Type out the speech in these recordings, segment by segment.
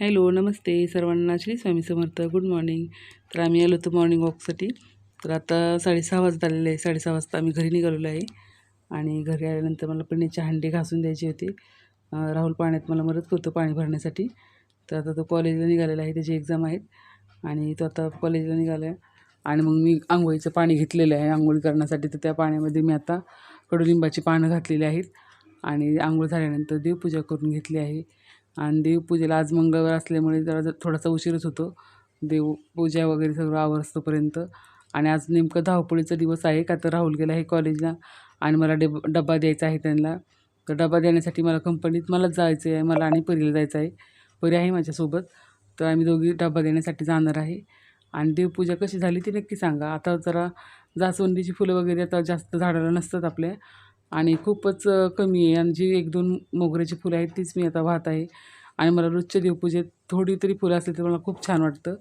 Hello नमस्ते सर्वांना. श्री स्वामी समर्थ. Good morning. तर आम्ही आलो होतो मॉर्निंग वॉकसाठी. तर आता साडेसहा वाजता आलेले आहे. साडेसहा वाजता आम्ही घरी निघालेलो आहे. आणि घरी आल्यानंतर मला पिण्याची हंडी घासून द्यायची होती. राहुल पाण्यात मला मदत करतो पाणी भरण्यासाठी. तर आता तो कॉलेजला निघालेला आहे. त्याची एक्झाम आहेत. आणि तो आता कॉलेजला निघाला आहे आणि मग मी आंघोळीचं पाणी घेतलेलं आहे. आंघोळी करण्यासाठी तर त्या पाण्यामध्ये मी आता कडुलिंबाची पानं घातलेली आहेत. आणि आंघोळ झाल्यानंतर देवपूजा करून घेतली आहे. आणि देवपूजेला आज मंगळवार असल्यामुळे जरा जर थोडासा उशीरच होतो. देवपूजा वगैरे सगळं आवरस्तोपर्यंत आणि आज नेमकं धावपळीचा दिवस आहे का तर राहुल गेला आहे कॉलेजला आणि मला डब डबा द्यायचा आहे त्यांना. तर डबा देण्यासाठी मला कंपनीत मलाच जायचं आहे मला आणि परीला जायचं आहे. परी आहे माझ्यासोबत. तर आम्ही दोघी डबा देण्यासाठी जाणार आहे. आणि देवपूजा कशी झाली ती नक्की सांगा. आता जरा जास्वंदीची फुलं वगैरे आता जास्त झाडाला नसतात आपल्या. आणि खूपच कमी आहे. आणि जी एक दोन मोगऱ्याची फुलं आहेत तीच मी आता वाहत आहे. आणि मला रोजच्या देवपूजेत थोडी तरी फुलं असली तर मला खूप छान वाटतं.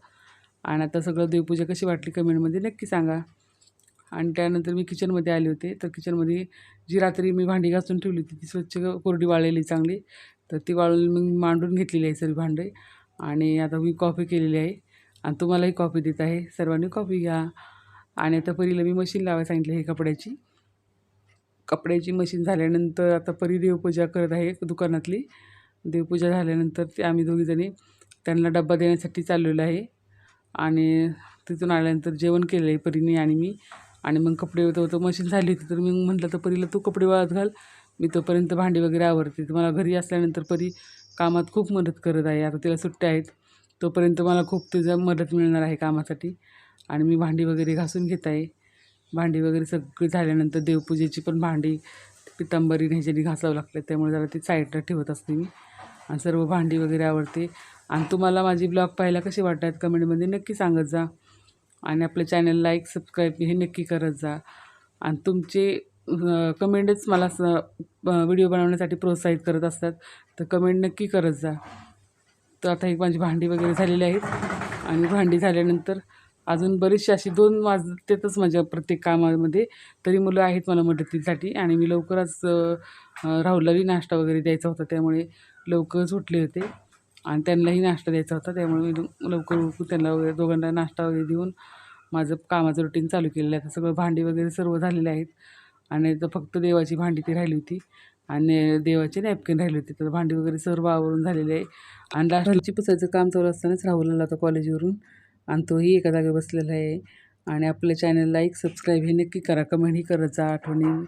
आणि आता सगळं देवपूजा कशी वाटली कमेंटमध्ये नक्की सांगा. आणि त्यानंतर मी किचनमध्ये आले होते. तर किचनमध्ये जी रात्री मी भांडी घासून ठेवली होती ती स्वच्छ कोरडी वाळलेली चांगली. तर ती वाळून मी मांडून घेतलेली आहे सर्व भांडे. आणि आता मी कॉफी केलेली आहे. आणि तुम्हालाही कॉफी देत आहे. सर्वांनी कॉफी घ्या. आणि आता परीला मी मशीन लावायला सांगितली आहे कपड्याची. कपड्याची मशीन झाल्यानंतर आता परी देवपूजा करत आहे दुकानातली. देवपूजा झाल्यानंतर ते आम्ही दोघीजणी त्यांना डब्बा देण्यासाठी चाललेलो आहे. आणि तिथून आल्यानंतर जेवण केलं आहे परीने आणि मी. आणि मग कपडे होतं होतं मशीन झाली होती. तर मी म्हटलं तर परीला तू कपडे वाळत घाल. मी तोपर्यंत भांडी वगैरे आवडते तर मला घरी असल्यानंतर परी कामात खूप मदत करत आहे. आता तिला सुट्ट्या आहेत. तोपर्यंत मला खूप तिचा मदत मिळणार आहे कामासाठी. आणि मी भांडी वगैरे घासून घेत आहे. भांडी वगैरे सगळी झाल्यानंतर देवपूजेची पण भांडी पितांबरी ह्याच्याने घासावं लागतं. त्यामुळे जरा ती साईडला ठेवत असते मी. आणि सर्व भांडी वगैरे आवडते. आणि तुम्हाला माझी ब्लॉग पाहायला कसे वाटतात कमेंटमध्ये नक्की सांगत जा. आणि आपल्या चॅनल लाईक सबस्क्राईब हे नक्की करत जा. आणि तुमचे कमेंटच मला व्हिडिओ बनवण्यासाठी प्रोत्साहित करत असतात. तर कमेंट नक्की करत जा. तर आता एक माझी भांडी वगैरे झालेली आहेत. आणि भांडी झाल्यानंतर अजून बरीचशी अशी दोन वाजतेतच माझ्या प्रत्येक कामामध्ये तरी मुलं आहेत मला मदतीसाठी आणि मी लवकरच राहुलाही नाश्ता वगैरे द्यायचा होता त्यामुळे लवकर सुटले होते. आणि त्यांनाही नाश्ता द्यायचा होता त्यामुळे मी लवकर उठून त्यांना वगैरे दोघांना नाश्ता वगैरे देऊन माझं कामाचं रुटीन चालू केलेलं आहे. आता सगळं भांडी वगैरे सर्व झालेले आहेत आणि तर फक्त देवाची भांडी ती राहिली होती आणि देवाचे नॅपकिन राहिली होती. तर भांडी वगैरे सर्व आवरून झालेले आहे. आणि लास्टची पुसायचं काम चालू असतानाच राहुल आला होता कॉलेजवरून आणि तोही एका जागी बसलेला आहे. आणि आपल्या चॅनल लाईक सबस्क्राईब हे नक्की करा. कमेंटही करत जा आठवणी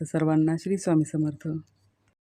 तर सर्वांना श्री स्वामी समर्थ.